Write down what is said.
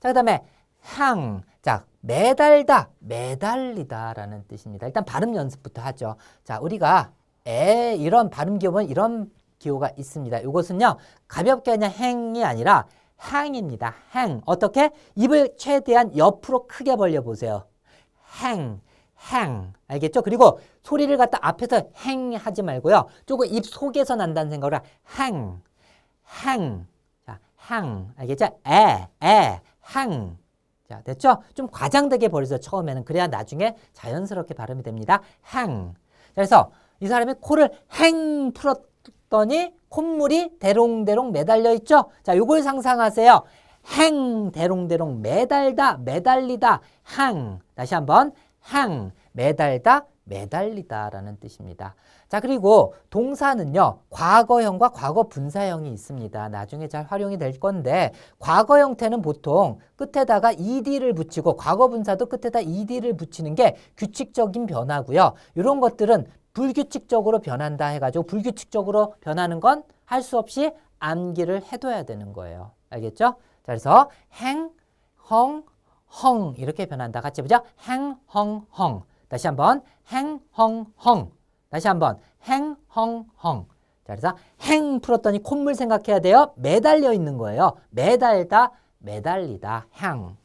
자, 그 다음에 향. 자, 매달다, 매달리다 라는 뜻입니다. 일단 발음 연습부터 하죠. 자, 우리가 에 이런 발음 기호는 이런 기호가 있습니다. 이것은요, 가볍게 그냥 행이 아니라 향입니다. 행. 어떻게? 입을 최대한 옆으로 크게 벌려 보세요. 행, 행. 알겠죠? 그리고 소리를 갖다 앞에서 행 하지 말고요. 조금 입 속에서 난다는 생각으로 행, 행. 자, 향. 알겠죠? 에, 에, 향. 자, 됐죠? 좀 과장되게 버리세요. 처음에는. 그래야 나중에 자연스럽게 발음이 됩니다. 향. 그래서 이 사람이 코를 행 풀었더니 콧물이 대롱대롱 매달려 있죠? 자, 요걸 상상하세요. 행 대롱대롱 매달다 매달리다 항 다시 한번 항 매달다 매달리다라는 뜻입니다. 자 그리고 동사는요 과거형과 과거 분사형이 있습니다. 나중에 잘 활용이 될 건데 과거 형태는 보통 끝에다가 ed를 붙이고 과거 분사도 끝에다 ed를 붙이는 게 규칙적인 변화고요. 이런 것들은 불규칙적으로 변한다 해가지고 불규칙적으로 변하는 건 할 수 없이 암기를 해둬야 되는 거예요. 알겠죠? 자, 그래서 행, 헝, 헝 이렇게 변한다. 같이 보죠. 행, 헝, 헝. 다시 한번 행, 헝, 헝. 다시 한번 행, 헝, 헝. 자, 그래서 행 풀었더니 콧물 생각해야 돼요. 매달려 있는 거예요. 매달다, 매달리다, 향.